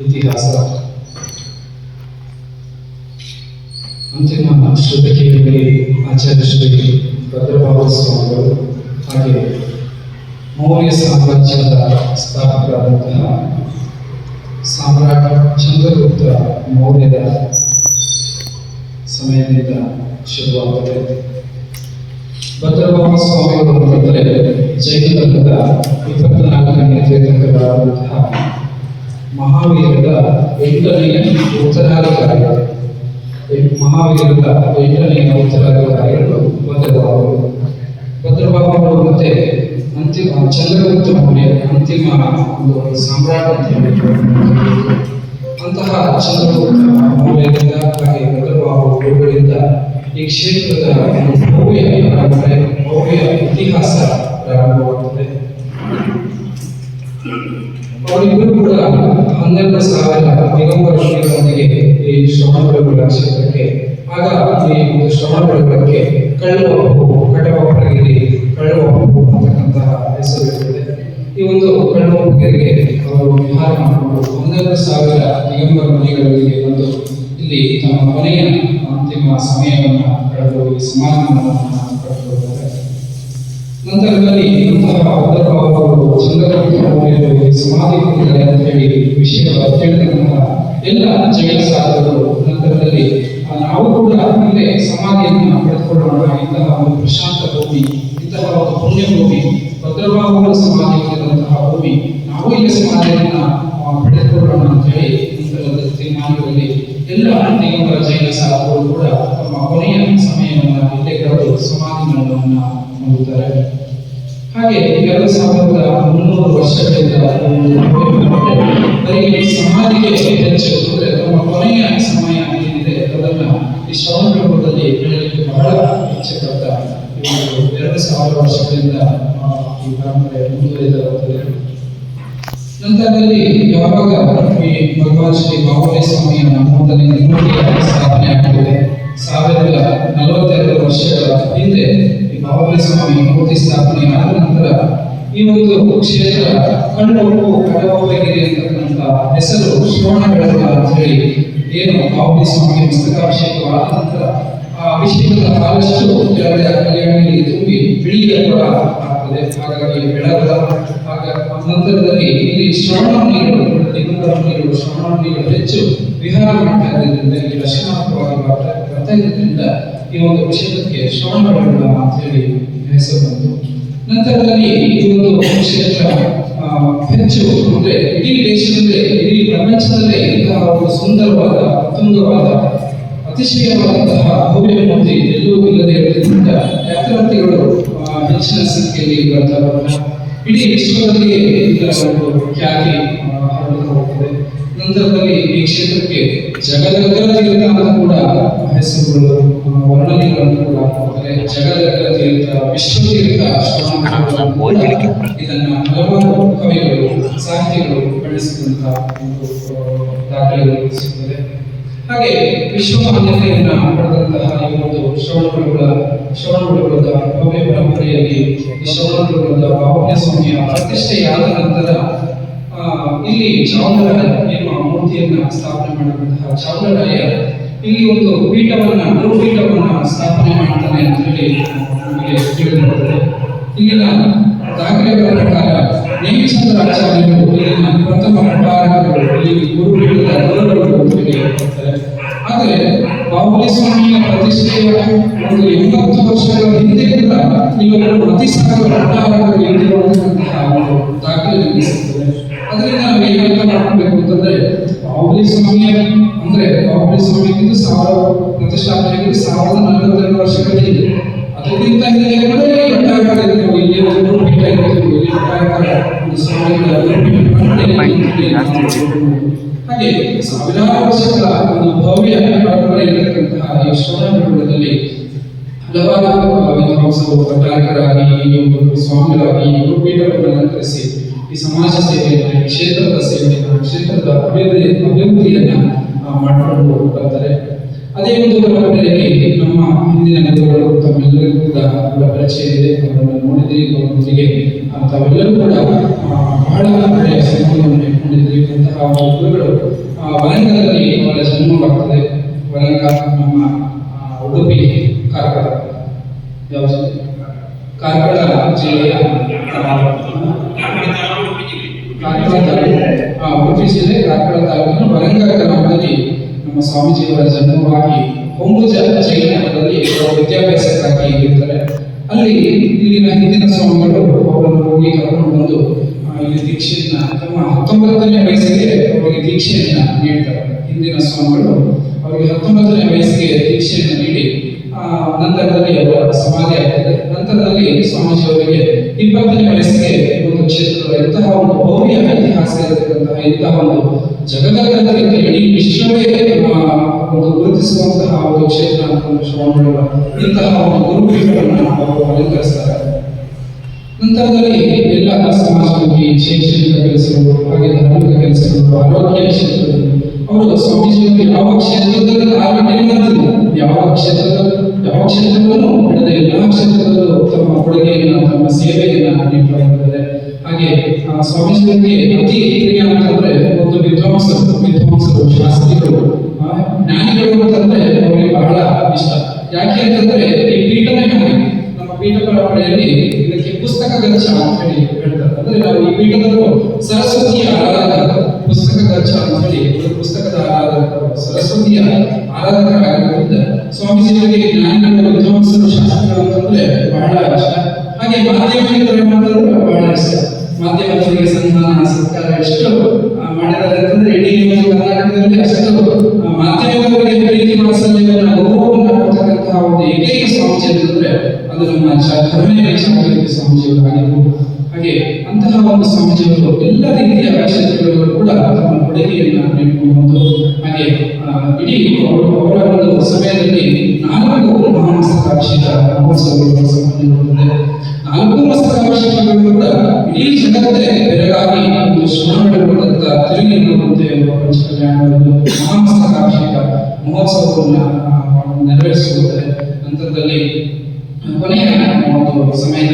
ಇತಿಹಾಸ. ಅಂತಿಮ ಶ್ರುತಿಕೆಯಲ್ಲಿ ಆಚಾರ್ಯ ಶ್ರೀ ಭದ್ರಭಾವ ಸ್ವಾಮಿಗಳು ಹಾಗೆ ಮೌರ್ಯ ಸಾಮ್ರಾಜ್ಯದ ಸ್ಥಾಪಕರಾದಂತಹ ಸಾಮ್ರಾಟ ಚಂದ್ರಗುಪ್ತ ಮೌರ್ಯದ ಸಮಯದಿಂದ ಶುರುವಾಗುತ್ತದೆ ಭದ್ರಭಾವ ಸ್ವಾಮಿಗಳು ಅಂತಂದರೆ ಜೈನ ಧರ್ಮದ ಇಪ್ಪತ್ನಾಲ್ಕನೇ ತೀರ್ಥಂಕರಾದಂತಹ ಮಹಾವೀರದ ಎಂಟನೆಯ ಉತ್ತರಾಧಿಕಾರಿ ಮಹಾವೀರದ ಎಂಟನೆಯ ಉತ್ತರಾಧಿಕಾರಿಗಳು ಭದ್ರಭಾವರು ಭದ್ರಭಾವರು ಮತ್ತೆ ಅಂತಿಮ ಚಂದ್ರಗುಪ್ತ ಮೌರ್ಯ ಅಂತಿಮ ಒಂದು ಸಾಮ್ರಾಟ ಅಂತ ಹೇಳ್ಬಿಟ್ಟು ಅಂತಹ ಚಂದ್ರಗುಪ್ತ ಮೌರ್ಯರಿಂದ ಹಾಗೆ ಭದ್ರಭಾವ ಗುರುಗಳಿಂದ ಈ ಕ್ಷೇತ್ರದ ಒಂದು ಭವ್ಯ ಪರಂಪರೆ ಭವ್ಯ ಇತಿಹಾಸ ಪ್ರಾರಂಭವಾಗುತ್ತದೆ ಅವರಿಬ್ಬರು ಕೂಡ ಹನ್ನೆರಡು ಸಾವಿರ ದಿಗಂಬರ ಶ್ರೀಗಳೊಂದಿಗೆ ಈ ಶ್ರಮಗಳ ಕ್ಷೇತ್ರಕ್ಕೆ ಆಗ ಈ ಒಂದು ಶ್ರವಣಬೆಳಗೊಳಕ್ಕೆ ಕಳ್ಳವಪ್ಪು ಕಟವಪ್ಪಗಿರಿ ಕಳ್ಳವಪ್ಪು ಅಂತಕ್ಕಂತಹ ಹೆಸರು ಇರುತ್ತದೆ ಈ ಒಂದು ಕಳ್ಳವಪ್ಪಗಿರಿಗೆ ಅವರು ವಿಹಾರ ಮಾಡಿಕೊಂಡು ಹನ್ನೆರಡು ಸಾವಿರ ದಿಗಂಬರ ಮನೆಗಳಿಗೆ ಬಂದು ಇಲ್ಲಿ ತಮ್ಮ ಕೊನೆಯ ಅಂತಿಮ ಸಮಯವನ್ನು ಕಳೆದು ಪಡೆದುಕೊಳ್ಳುತ್ತಾರೆ ನಂತರದಲ್ಲಿ ಇಂತಹ ಮೌರ್ಯರು ಸಮಾಧಿ ಅಂತ ಹೇಳಿ ವಿಷಯ ತಿಳಿದಂತಹ ಎಲ್ಲ ಜೈನ ಸಾಧಕರು ನಂತರದಲ್ಲಿ ನಾವು ಕೂಡ ಮುಂದೆ ಸಮಾಧಿಯನ್ನು ಪಡೆದುಕೊಳ್ಳೋಣ ಇಂತಹ ಒಂದು ಪ್ರಶಾಂತ ಭೂಮಿ ಇಂತಹ ಒಂದು ಪುಣ್ಯ ಭೂಮಿ, ಭದ್ರಭಾವಗಳ ಸಮಾಧಿ ಹೊಂದಿದಂತಹ ಭೂಮಿ, ನಾವು ಇಲ್ಲಿ ಸಮಾಧಿಯನ್ನು ಪಡೆದುಕೊಳ್ಳೋಣ ಅಂತ ಹೇಳಿ ನಂತರದ ತೀರ್ಮಾನದಲ್ಲಿ ಎಲ್ಲ ದಿಗಂಬರ ಜೈನ ಸಾಧಕರು ಕೂಡ ತಮ್ಮ ಕೊನೆಯ ಸಮಯವನ್ನು ಇಲ್ಲೇ ಕಳೆದು ಸಮಾಧಿ ಮರಣವನ್ನು ಹಾಗೆ ಎರಡು ಸಾವಿರದ ಮುನ್ನೂರು ವರ್ಷಗಳಿಂದ ಬರೀ ಸಮಾಧಿಗೆ ಹೆಚ್ಚು ತಮ್ಮ ಕೊನೆಯ ಸಮಯ ಏನಿದೆ ಅದನ್ನ ಈ ಶ್ರವಣಬೆಳಗೊಳದಲ್ಲಿ ಹೇಳಲಿಕ್ಕೆ ಬಹಳ ಇಚ್ಛೆ ಈ ಎರಡು ಸಾವಿರ ವರ್ಷಗಳಿಂದ ಈ ಪರಂಪರೆ ಮುಂದುವರಿದ ನಂತರದಲ್ಲಿ ಯಾವಾಗ ಈ ಭಗವಾನ್ ಶ್ರೀ ಬಾಹುಲಿ ಸ್ವಾಮಿಯ ಮೂರನೇ ಮೂರ್ತಿಯ ಸ್ಥಾಪನೆ ಆಗಿದೆ ಸಾವಿರದ ನಲವತ್ತೆರಡು ವರ್ಷಗಳ ಹಿಂದೆ ಈ ಬಾಹುಲಿ ಸ್ವಾಮಿ ಮೂರ್ತಿ ಸ್ಥಾಪನೆ ಆದ ನಂತರ ಈ ಒಂದು ಕ್ಷೇತ್ರ ಕಣ್ಣು ಕಡವಗಿರಿ ಅಂತಕ್ಕಂಥ ಹೆಸರು ಶಿವಣ್ಣ ಬೆಳಗೊಳ ಅಂತ ಹೇಳಿ, ಏನು ಬಾಹುಲಿ ಸ್ವಾಮಿ ಮಸ್ತಕಾಭಿಷೇಕವಾದ ನಂತರ ಅಭಿಷೇಕದ ಕಾಲಷ್ಟು ಕೆಳಗಡೆ ಕಲ್ಯಾಣಿಯಲ್ಲಿ ತುಂಬಿ ಬಿಳಿಯ ಕೂಡ ಆಗ್ತದೆ. ಹಾಗಾಗಿ ಬೆಳಗದ ಆಗ ನಂತರದಲ್ಲಿ ಇಲ್ಲಿ ಶ್ರವಣ ದಿಗಂಬರ ಮುನಿಗಳು ಶ್ರವಣ ಹೆಚ್ಚು ವಿಹಾರ ಮಾಡ್ತಾ ಇದ್ದರಿಂದ ಇಲ್ಲಿ ರಚನಾತ್ಮಕವಾಗಿ ಬರ್ತಾ ಈ ಒಂದು ಕ್ಷೇತ್ರಕ್ಕೆ ಶ್ರವಣ ಬೆಳಗೊಳ ಅಂತ ಹೇಳಿ ಹೆಸರು ಬಂತು ನಂತರದಲ್ಲಿ ಈ ಒಂದು ಕ್ಷೇತ್ರ ಹೆಚ್ಚು ಅಂದ್ರೆ ಇಡೀ ದೇಶದಲ್ಲೇ, ಇಡೀ ಪ್ರಪಂಚದಲ್ಲೇ ಇಂತಹ ಒಂದು ಸುಂದರವಾದ ಉತ್ತುಂಗವಾದ ಅತಿಶಯವಾದಂತಹ ಮೂರ್ತಿ ಎಲ್ಲೂ ಇಲ್ಲದೆ ಇರುವುದರಿಂದ ಯಾತ್ರಾರ್ಥಿಗಳು ಹೆಚ್ಚಿನ ಸಂಖ್ಯೆಯಲ್ಲಿ ಬರ್ತಾ ಬರ್ತಾ ಇಡೀ ವಿಶ್ವದಲ್ಲಿಯೇ ಇದರ ಒಂದು ಖ್ಯಾತಿ ಹೋಗ್ತದೆ. ನಂತರದಲ್ಲಿ ಈ ಕ್ಷೇತ್ರಕ್ಕೆ ಜಗದಗ್ರತೀರ್ಥ ಅಂತ ಕೂಡ ಹೆಸರುಗಳು ವರ್ಣನೆಗಳನ್ನು ಕೂಡ ಕೊಡ್ತಾರೆ ಜಗದಗ್ರತೀರ್ಥ, ವಿಶ್ವತೀರ್ಥ ಇದನ್ನ ಹಲವಾರು ಕವಿಗಳು, ಸಾಹಿತಿಗಳು ಬಳಸಿದಂತಹ ಒಂದು ದಾಖಲೆಗಳು ಸಿಗ್ತದೆ. ಹಾಗೆ ವಿಶ್ವಮಾನ್ಯತೆಯನ್ನ ಪಡೆದಂತಹ ಈ ಒಂದು ಶ್ರವಣಗುರುಗಳ ಶ್ರವಣಗುರುಗಳ ಭವ್ಯ ಪರಂಪರೆಯಲ್ಲಿ ಈ ಭಾವನೆ ಸ್ವಾಮಿಯ ಪ್ರತಿಷ್ಠೆಯಾದ ನಂತರ ಇಲ್ಲಿ ಚಾಮರಾಯ ಎಂಬ ಮೂರ್ತಿಯನ್ನ ಸ್ಥಾಪನೆ ಮಾಡಿದಂತಹ ಚಾಮರಾಯ ಇಲ್ಲಿ ಒಂದು ಪೀಠವನ್ನ, ಗುರುಪೀಠವನ್ನ ಸ್ಥಾಪನೆ ಮಾಡ್ತಾನೆ ಅಂತ ಹೇಳಿ ನಮಗೆ ತಿಳಿದು ಇಲ್ಲಿನ ದಾಖಲೆಗಳ ಪ್ರಕಾರ ನೇಮಿಚಂದ್ರಾಚಾರ್ಯರು ಇಲ್ಲಿನ ಪ್ರಥಮ ಪ್ರಕಾರಗಳು ಇಲ್ಲಿ ಗುರುಪೀಠದ ಬಾಹುಲಿ ಸ್ವಾಮಿಯ ಪ್ರತಿಷ್ಠೆಯ ಒಂದು ಎಂಬತ್ತು ವರ್ಷಗಳ ಹಿಂದೆ ಕೂಡ ಇವರು ಸಾಗರ ಭಟ್ಟಾರಕರು ಇಟ್ಟಿರುವಂತಹ ಒಂದು ದಾಖಲೆ ಅದರಿಂದ ನಾವು ಏನಂತ ಅರ್ಥ ಮಾಡ್ಕೊಬೇಕು ಅಂತಂದ್ರೆ ಬಾಹುಲಿ ಸ್ವಾಮಿಯ ಅಂದ್ರೆ ಬಾಹುಲಿ ಸ್ವಾಮಿಗಿಂತ ಸಾವಿರ ಪ್ರತಿಷ್ಠಾಪನೆಗಿಂತ ಸಾವಿರದ ನಲವತ್ತೆರಡು ವರ್ಷಗಳ ಹಿಂದೆ. ಅದಕ್ಕಿಂತ ಹಿಂದೆ ಕೂಡ ಇಲ್ಲಿ ಇಲ್ಲಿ ಒಂದು ಗುರುಪೀಠ ಇತ್ತು. ಇಲ್ಲಿ ಹಾಗೆ ಸಾವಿರಾರು ವರ್ಷಗಳ ಒಂದು ಭವ್ಯ ಪರಂಪರೆ ಇರತಕ್ಕಂತಹ ಈ ಶ್ರವಣಬೆಳಗೊಳದಲ್ಲಿ ಹಲವಾರು ವಿದ್ವಾಂಸರು ಭಟ್ಟಾರಕರಾಗಿ ಸ್ವಾಮಿಗಳಾಗಿ, ಗುರುಪೀಠವನ್ನು ಅಲಂಕರಿಸಿ ಈ ಸಮಾಜ ಈ ಕ್ಷೇತ್ರದ ಸೇವೆಯನ್ನು ಕ್ಷೇತ್ರದ ಅಭಿವೃದ್ಧಿ, ಅಭಿವೃದ್ಧಿಯನ್ನ ಮಾಡಿಕೊಂಡು ಬರ್ತಾರೆ ಅದೇ ಒಂದು ಪರಂಪರೆಯಲ್ಲಿ ನಮ್ಮ ಹಿಂದಿನ ಗುರುಗಳು ತಮ್ಮೆಲ್ಲರಿಗೂ ಕೂಡ ಅವರ ಪರಿಚಯ ಇದೆ. ಅವರನ್ನು ನೋಡಿದ್ರಿ ಅವರೊಂದಿಗೆ ತಾವೆಲ್ಲರೂ ಕೂಡ ಬಹಳ ಒಳ್ಳೆಯ ಸಂಬಂಧವನ್ನು ಇಟ್ಕೊಂಡಿದ್ರಿ. ಅಂತಹ ಆ, ವರಂಗದಲ್ಲಿ ಅವರ ಜನ್ಮವಾಗ್ತದೆ. ವರಂಗ ನಮ್ಮ ಉಡುಪಿ ಕಾರ್ಕಳ? ಕಾರ್ಕಳ ಜಿಲ್ಲೆಯ ಕಾರ್ಕಳ ಉಡುಪಿ ಜಿಲ್ಲೆ ಕಾರ್ಕಳ ತಾಲೂಕಿನ ವರಂಗ ಗ್ರಾಮದಲ್ಲಿ ನಮ್ಮ ಸ್ವಾಮೀಜಿಯವರ ಜನ್ಮವಾಗಿ ಅವರು ಅಲ್ಲಿ ಇಲ್ಲಿನ ಹಿಂದಿನ ಸ್ವಾಮಿಗಳು ಅವರನ್ನು ಹೋಗಿ ಕರ್ಕೊಂಡು ಬಂದು ಇಲ್ಲಿ ದೀಕ್ಷೆಯನ್ನ ತಮ್ಮ ಹತ್ತೊಂಬತ್ತನೇ ವಯಸ್ಸಿಗೆ ಅವರಿಗೆ ದೀಕ್ಷೆಯನ್ನ ನೀಡ್ತಾರೆ. ಹಿಂದಿನ ಸ್ವಾಮಿಗಳು ಅವರಿಗೆ ಹತ್ತೊಂಬತ್ತನೇ ವಯಸ್ಸಿಗೆ ದೀಕ್ಷೆಯನ್ನ ನೀಡಿ ಆ, ನಂತರದಲ್ಲಿ ಅವರ ಸಮಾಧಿ ಆಗ್ತದೆ. ನಂತರದಲ್ಲಿ ಸ್ವಾಮೀಜಿ ಅವರಿಗೆ ಇಪ್ಪತ್ತನೇ ವಯಸ್ಸಿಗೆ ಒಂದು ಕ್ಷೇತ್ರದ ಇಂತಹ ಒಂದು ಭವ್ಯ ಇತಿಹಾಸ ಇರತಕ್ಕಂತಹ ಇಂತಹ ಒಂದು ಜಗದ ಇಡೀ ವಿಶ್ವವೇ ಒಂದು ಗುರುತಿಸುವಂತಹ ಒಂದು ಸ್ವಾಮಿಗಳ ಇಂತಹ ಒಂದು ಗುರುಗಳನ್ನು ಅವರು ಅಲಂಕರಿಸ್ತಾರೆ. ನಂತರದಲ್ಲಿ ಎಲ್ಲ ಸಮಾಜದಲ್ಲಿ ಶೈಕ್ಷಣಿಕ ಕೆಲಸಗಳು, ಹಾಗೆ ಧಾರ್ಮಿಕ ಕೆಲಸಗಳು, ಆರೋಗ್ಯ ಕ್ಷೇತ್ರದಲ್ಲಿ ಅವರು ಸ್ವಾಮೀಜಿಯವರು ಯಾವ ಕ್ಷೇತ್ರದಲ್ಲಿ ಆರೋಗ್ಯ ಮಾಡ್ತಿಲ್ಲ ಯಾವ ಕ್ಷೇತ್ರದ ಯಾವ ಕ್ಷೇತ್ರವನ್ನು ಬಿಡದೆ ಎಲ್ಲ ಕ್ಷೇತ್ರದಲ್ಲೂ ತಮ್ಮ ಕೊಡುಗೆಯನ್ನು, ತಮ್ಮ ಸೇವೆಯನ್ನು ಇದ್ದಾರೆ. ಹಾಗೆ ಸ್ವಾಮೀಜಿಯವರಿಗೆ ಅತಿ ಪ್ರಿಯ ಅಂತಂದ್ರೆ ಒಂದು ವಿದ್ವಾಂಸರು ವಿದ್ವಾಂಸರು ಶಾಸ್ತ್ರಿಗಳು ಆ, ಜ್ಞಾನಿಗಳು ಅಂತಂದ್ರೆ ಅವರಿಗೆ ಬಹಳ ಇಷ್ಟ ಯಾಕೆ ಅಂತಂದ್ರೆ ಈ ಪೀಠನೇ ಹಾಗೆ ನಮ್ಮ ಪರಂಪರೆಯಲ್ಲಿ ಇದಕ್ಕೆ ಪುಸ್ತಕ ಗಚ್ಚ ಅಂತ ಹೇಳಿ ಹೇಳ್ತಾರೆ. ಅಂದ್ರೆ ನಾವು ಈ ಪೀಠದವರು ಸರಸ್ವತಿಯ ಆರಾಧಕ ಪುಸ್ತಕ ಗಚ್ಚ ಅಂತ ಹೇಳಿ ಒಂದು ಪುಸ್ತಕದ ಸರಸ್ವತಿಯ ಆರಾಧಕರಾಗಿರೋದ್ರಿಂದ ಸ್ವಾಮೀಜಿಯವರಿಗೆ ಜ್ಞಾನಿಗಳು, ವಿದ್ವಾಂಸರು, ಶಾಸ್ತ್ರಗಳು ಅಂತಂದ್ರೆ ಬಹಳ ಇಷ್ಟ. ಹಾಗೆ ಅಂತಂದ್ರೆ ಬಹಳ ಇಷ್ಟ. ಮಾಧ್ಯಮದವರಿಗೆ ಸನ್ಮಾನ, ಸತ್ಕಾರ, ಎಷ್ಟು ಮಾಡಿದ್ದಾರೆ ಅಂತಂದ್ರೆ ಇಡೀ ಕರ್ನಾಟಕದಲ್ಲಿ ಅಷ್ಟು. ಅದು ನಮ್ಮ ಸಮಾಜಗಳು ಆಗಿರ್ಬೋದು ಹಾಗೆ ಅಂತಹ ಒಂದು ಸಮಾಜಗಳು ಎಲ್ಲ ರೀತಿಯ ಕ್ಷೇತ್ರಗಳಲ್ಲೂ ಕೂಡ ತಮ್ಮ ಕೊಡುಗೆಯನ್ನ ನೀಡಿಕೊಂಡು ಒಂದು ಹಾಗೆ ಇಡೀ ಅವರು ಒಂದು ಸಮಯದಲ್ಲಿ ನಾಲ್ಕು ಮಹಾಮಸ್ತಕಾಭಿಷೇಕ ಮಹೋತ್ಸವಗಳು ಸಂಪನ್ನಗೊಳ್ಳುತ್ತದೆ ನಾಲ್ಕು ಮಸ್ತಕಾಭಿಷೇಕಗಳು ಕೂಡ ಇಡೀ ಜಗತ್ತೇ ಬೆರಗಾಗಿ ಒಂದು ಶ್ರಮಪಡುವಂತ ತಿರುಗಿ ನೋಡುವಂತೆ ಪಂಚ ಕಲ್ಯಾಣವನ್ನು ಮಹಾಮಸ್ತಕಾಭಿಷೇಕ ಮಹೋತ್ಸವವನ್ನು ನೆರವೇರಿಸುತ್ತದೆ. ನಂತರದಲ್ಲಿ ಕೊನೆಯ ಒಂದು ಸಮಯದಲ್ಲಿ